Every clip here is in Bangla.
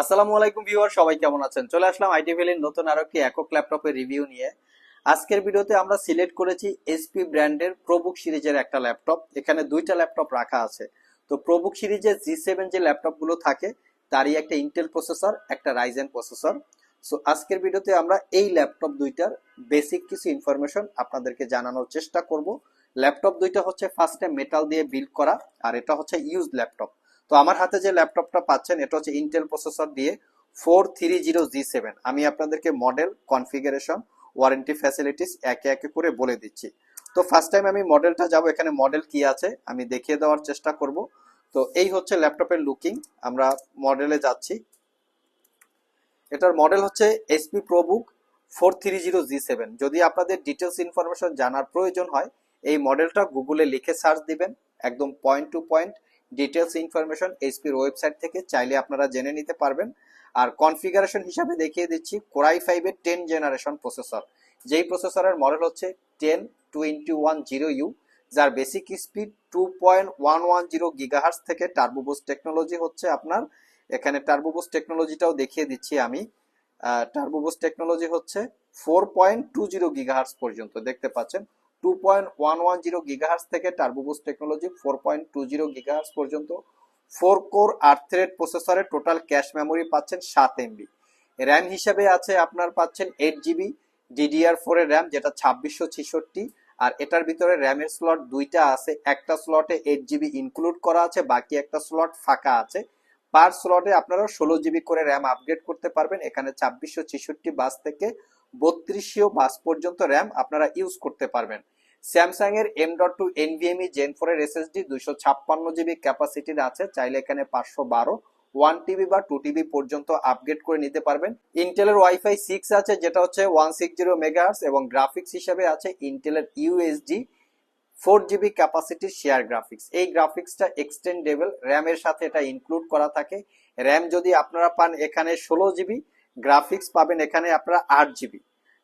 আসসালামু আলাইকুম ভিউয়ার, সবাই কেমন আছেন? চলে আসলাম আইটি ভ্যালির নতুন আরও একটি একক ল্যাপটপের রিভিউ নিয়ে। আজকের ভিডিওতে আমরা সিলেক্ট করেছি এসপি ব্র্যান্ডের প্রবুক সিরিজের একটা ল্যাপটপ। এখানে দুইটা ল্যাপটপ রাখা আছে। তো প্রবুক সিরিজের জি সেভেন যে ল্যাপটপগুলো থাকে, তারই একটা ইন্টেল প্রসেসর একটা রাইজেন প্রসেসর সো আজকের ভিডিওতে আমরা এই ল্যাপটপ দুইটার বেসিক কিছু ইনফরমেশন আপনাদেরকে জানানোর চেষ্টা করব। ল্যাপটপ দুইটা হচ্ছে ফার্স্টে মেটাল দিয়ে বিল্ড করা, আর এটা হচ্ছে ইউজ ল্যাপটপ। তো আমার হাতে যে ল্যাপটপটা পাচ্ছেন, এটা হচ্ছে ইন্টেল প্রসেসর দিয়ে four three zero G seven আমি আপনাদেরকে মডেল কনফিগারেশন ওয়ারেন্টি ফ্যাসিলিটিস একে একে করে বলে দিচ্ছি। তো ফার্স্ট টাইম আমি মডেলটা যাব, এখানে মডেল কি আছে, আমি দেখিয়ে দেওয়ার চেষ্টা করব। তো এই হচ্ছে ল্যাপটপের লুকিং আমরা মডেলে যাচ্ছি। এটার মডেল হচ্ছে HP ProBook four three zero G seven যদি আপনাদের ডিটেলস ইনফরমেশন জানার প্রয়োজন হয়, এই মডেলটা গুগলে লিখে সার্চ দিবেন, একদম point to point details information এইচপির website থেকে চাইলে আপনারা জেনে নিতে পারবেন। আর কনফিগারেশন হিসাবে দেখিয়ে দিচ্ছি কোরাই ফাইভের টেন জেনারেশন প্রসেসর যেই প্রসেসরের মডেল হচ্ছে ten twenty one zero U যার basic speed two point one one zero gigahertz থেকে টার্বোবুস টেকনোলজি হচ্ছে আপনার। এখানে টার্বোবুস টেকনোলজিটাও দেখিয়ে দিচ্ছি আমি। টার্বোবুস টেকনোলজি হচ্ছে four point two zero gigahertz পর্যন্ত, দেখতে পাচ্ছেন। Two point one one zero gigahertz থেকে turbo boost technology four point two zero gigahertz পর্যন্ত। ফোর কোর আট থ্রেড প্রসেসরে টোটাল ক্যাশ মেমোরি পাচ্ছেন সাত এমবি র্যাম হিসাবে আছে আপনার পাচ্ছেন এইট জিবি ডিডিআর ফোর এর র্যাম যেটা ছাব্বিশশো ছেষট্টি, আর এটার ভিতরে র্যামের স্লট দুইটা আছে। একটা স্লটে এইট জিবি ইনক্লুড করা আছে, বাকি একটা স্লট ফাঁকা আছে। পার স্লটে আপনারা ষোলো জিবি করে র্যাম আপগ্রেড করতে পারবেন। এখানে ছাব্বিশশো ছেষট্টি বাস থেকে বত্রিশশো বাস পর্যন্ত র্যাম আপনারা ইউজ করতে পারবেন। স্যামসাং এর M dot two NVMe gen four এর এসএসডি দুইশো ছাপ্পান্ন জিবি ক্যাপাসিটির আছে, চাইলে এখানে পাঁচশো বারো ওয়ান টিবি বা টু টিবি পর্যন্ত আপগ্রেড করে নিতে পারবেন। ইন্টেলের ওয়াইফাই সিক্স আছে, যেটা হচ্ছে ওয়ান সিক্স জিরো মেগাহার্স এবং গ্রাফিক্স হিসাবে আছে ইন্টেলের ইউএসডি ফোর জিবি ক্যাপাসিটির শেয়ার গ্রাফিক্স এই গ্রাফিক্সটা এক্সটেন্ডেবল র্যামের সাথে এটা ইনক্লুড করা থাকে। র্যাম যদি আপনারা পান এখানে ষোলো জিবি গ্রাফিক্স পাবেন এখানে আপনারা আট জিবি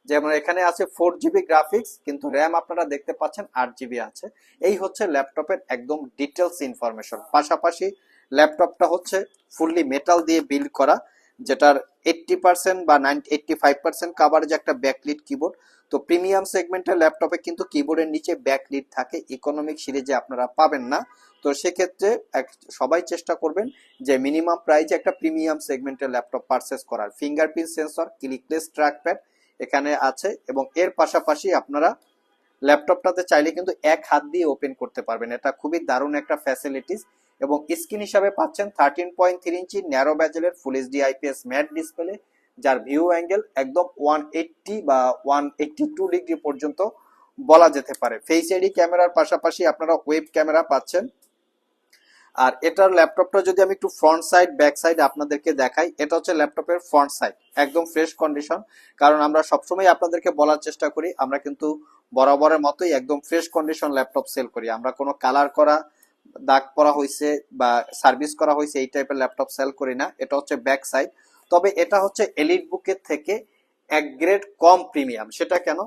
যেমন এখানে আছে ফোর জিবি গ্রাফিক্স কিন্তু র্যাম আপনারা দেখতে পাচ্ছেন আট জিবি আছে। এই হচ্ছে ল্যাপটপের একদম ডিটেলস ইনফরমেশন পাশাপাশি ল্যাপটপটা হচ্ছে ফুললি মেটাল দিয়ে বিল্ড করা, যেটার এইটটি পার্সেন্ট বা nine eighty five percent coverage একটা ব্যাকলিট কিবোর্ড তো প্রিমিয়াম সেগমেন্টের ল্যাপটপে কিন্তু কিবোর্ডের নিচে ব্যাকলিট থাকে ইকোনমিক সিরিজে আপনারা পাবেন না। তো সেক্ষেত্রে এক- সবাই চেষ্টা করবেন যে মিনিমাম প্রাইজে একটা প্রিমিয়াম সেগমেন্টের ল্যাপটপ পারচেস করার। ফিঙ্গারপ্রিন্ট সেন্সর ক্লিকলেস ট্র্যাকপ্যাড এখানে আছে এবং এর পাশাপাশি আপনারা ল্যাপটপটাতে চাইলে কিন্তু এক হাত দিয়ে ওপেন করতে পারবেন। এটা খুবই দারুণ একটা ফ্যাসিলিটিস এবং স্ক্রিন হিসাবে পাচ্ছেন thirteen point three inch narrow ব্যাজেলের full HD IPS matte display যার ভিউ অ্যাঙ্গেল একদম ওয়ান এইটটি বা ওয়ান এইটটি টু ডিগ্রি পর্যন্ত বলা যেতে পারে। ফেস আইডি ক্যামেরার পাশাপাশি আপনারা ওয়েব ক্যামেরা পাচ্ছেন। আর এটার ল্যাপটপটা যদি আমি একটু ফ্রন্ট সাইড ব্যাক সাইড আপনাদেরকে দেখাই, এটা হচ্ছে ল্যাপটপের ফ্রন্ট সাইড একদম ফ্রেশ কন্ডিশন কারণ আমরা সবসময় আপনাদেরকে বলার চেষ্টা করি, আমরা কিন্তু বরাবরের মতোই একদম ফ্রেশ কন্ডিশন ল্যাপটপ সেল করি। আমরা কোনো কালার করা, দাগ করা হয়েছে বা সার্ভিস করা হয়েছে এই টাইপের ল্যাপটপ সেল করি না। এটা হচ্ছে ব্যাক সাইড তবে এটা হচ্ছে এলিট বুকের থেকে এক গ্রেড কম প্রিমিয়াম সেটা কেন?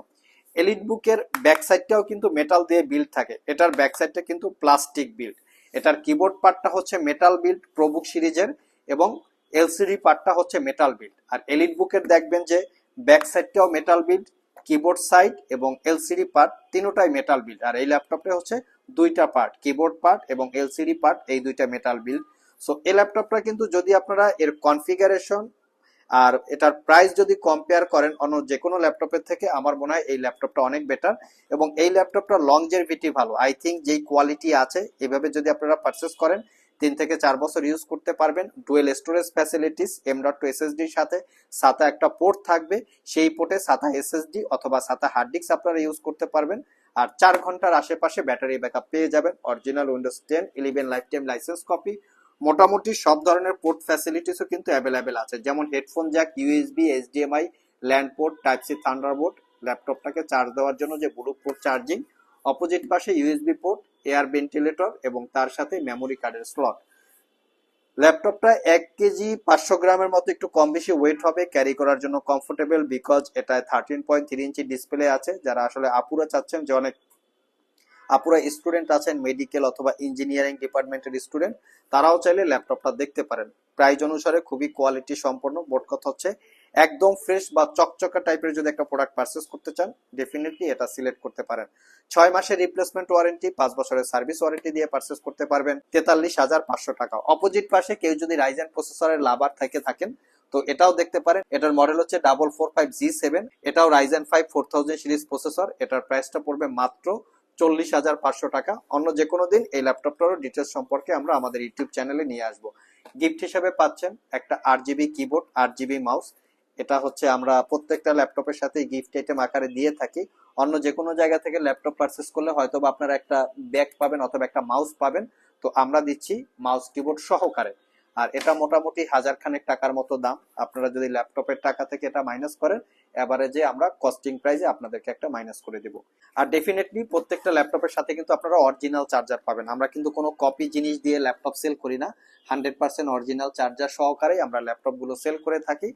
এলিট বুকের ব্যাক সাইডটাও কিন্তু মেটাল দিয়ে বিল্ড থাকে। এটার ব্যাক সাইডটা কিন্তু প্লাস্টিক বিল্ড এটার কিবোর্ড পার্টটা হচ্ছে মেটাল বিল্ড প্রবুক সিরিজের, এবং এলসিডি পার্টটা হচ্ছে মেটাল বিল্ড আর এলিট বুকের দেখবেন যে ব্যাক সাইডটাও মেটাল বিল্ড কিবোর্ড সাইড এবং এলসিডি পার্ট তিনোটাই মেটাল বিল্ড আর এই ল্যাপটপে হচ্ছে দুইটা পার্ট কিবোর্ড পার্ট এবং এলসিডি পার্ট এই দুইটা মেটাল বিল্ড সো এই ল্যাপটপটা কিন্তু যদি আপনারা এর কনফিগারেশন আর এটার প্রাইস যদি কম্পেয়ার করেন অন্য যে কোনো ল্যাপটপের থেকে, আমার মনে হয় এই ল্যাপটপটা অনেক বেটার এবং এই ল্যাপটপটা লংজেভিটি ভালো। আই থিঙ্ক যেই কোয়ালিটি আছে, এভাবে যদি আপনারা পারচেস করেন, তিন থেকে চার বছর ইউজ করতে পারবেন। Dual storage facilities M dot two এসএসডির সাথে সাথে একটা পোর্ট থাকবে, সেই পোর্টে সাথা এসএসডি অথবা সাথা হার্ড ডিস্ক আপনারা ইউজ করতে পারবেন। আর চার ঘণ্টার আশেপাশে ব্যাটারি ব্যাকআপ পেয়ে যাবেন। Original Windows ten eleven lifetime license copy মোটামুটি সব ধরনের পোর্ট ফ্যাসিলিটিসও কিন্তু অ্যাভেলেবেল আছে। যেমন headphone jack USB HDMI LAN port type C Thunderbolt ল্যাপটপটাকে charge দেওয়ার জন্য যে ব্লুটুথ চার্জিং অপোজিট পাশে ইউএসবি পোর্ট এয়ার ভেন্টিলেটর এবং তার সাথে মেমোরি কার্ডের স্লট ল্যাপটপটা এক কেজি পাঁচশো গ্রামের মতো একটু কম বেশি ওয়েট হবে ক্যারি করার জন্য কমফোর্টেবল বিকজ এটা thirteen point three inch display আছে। যারা আসলে আপুরা চাচ্ছেন যে অনেক আপুরা স্টুডেন্ট আছেন মেডিকেল অথবা ইঞ্জিনিয়ারিং ডিপার্টমেন্টের স্টুডেন্ট তারাও চাইলে ল্যাপটপটা দেখতে পারেন। প্রাইস অনুসারে খুবই কোয়ালিটি সম্পন্ন, মোট কথা হচ্ছে একদম ফ্রেশ বা চকচকা টাইপের যদি একটা প্রোডাক্ট পারচেস করতে চান ডেফিনেটলি এটা সিলেক্ট করতে পারেন। ছয় মাসের রিপ্লেসমেন্ট ওয়ারেন্টি পাঁচ বছরের সার্ভিস ওয়ারেন্টি দিয়ে পারচেস করতে পারবেন। তেতাল্লিশ হাজার পাঁচশো টাকা। অপোজিট পাশে কেউ যদি রাইজেন প্রসেসরের লাভার থেকে থাকেন, তো এটাও দেখতে পারেন। এটার মডেল হচ্ছে double four five G seven এটাও Ryzen five four thousand series processor এটার প্রাইসটা পড়বে মাত্র চল্লিশ হাজার পাঁচশো টাকা। অন্য যে কোনো দিন এই ল্যাপটপটারও ডিটেলস সম্পর্কে আমরা আমাদের ইউটিউব চ্যানেলে নিয়ে আসব। গিফট হিসেবে পাচ্ছেন একটা আট জিবি কিবোর্ড আট জিবি মাউস এটা হচ্ছে আমরা প্রত্যেকটা ল্যাপটপের সাথে গিফট আইটেম আকারে দিয়ে থাকি। অন্য যে কোনো জায়গা থেকে ল্যাপটপ পারচেস করলে হয়তো বা আপনারা একটা ব্যাগ পাবেন অথবা একটা মাউস পাবেন। তো আমরা দিচ্ছি মাউস কিবোর্ড সহকারে। আর এটা মোটামুটি হাজার খানেক টাকার মতো দাম। আপনারা যদি ল্যাপটপের টাকা থেকে এটা মাইনাস করেন এভারেজে আমরা কস্টিং প্রাইসে আপনাদেরকে একটা মাইনাস করে দিব। আর ডেফিনেটলি প্রত্যেকটা ল্যাপটপের সাথে কিন্তু আপনারা অরিজিনাল চার্জার পাবেন। আমরা কিন্তু কোনো কপি জিনিস দিয়ে ল্যাপটপ সেল করি না। হান্ড্রেড পার্সেন্ট অরিজিনাল চার্জার সহকারেই আমরা ল্যাপটপগুলো সেল করে থাকি,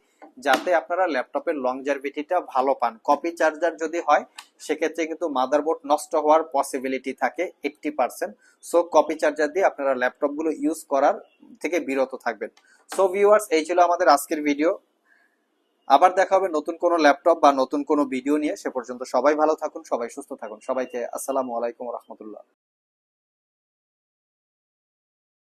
যাতে আপনারা ল্যাপটপের লংজারভিটিটা ভালো পান। কপি চার্জার যদি হয়, সেক্ষেত্রে কিন্তু মাদারবোর্ড নষ্ট হওয়ার পসিবিলিটি থাকে eighty percent so copy charger দিয়ে আপনারা ল্যাপটপগুলো ইউজ করার থেকে বিরত থাকবেন। সো ভিউয়ার্স এই ছিল আমাদের আজকের ভিডিও আবার দেখা হবে নতুন কোনো ল্যাপটপ বা নতুন কোনো ভিডিও নিয়ে। সে পর্যন্ত সবাই ভালো থাকুন, সবাই সুস্থ থাকুন। সবাইকে আসসালামু আলাইকুম রহমতুল্লাহ।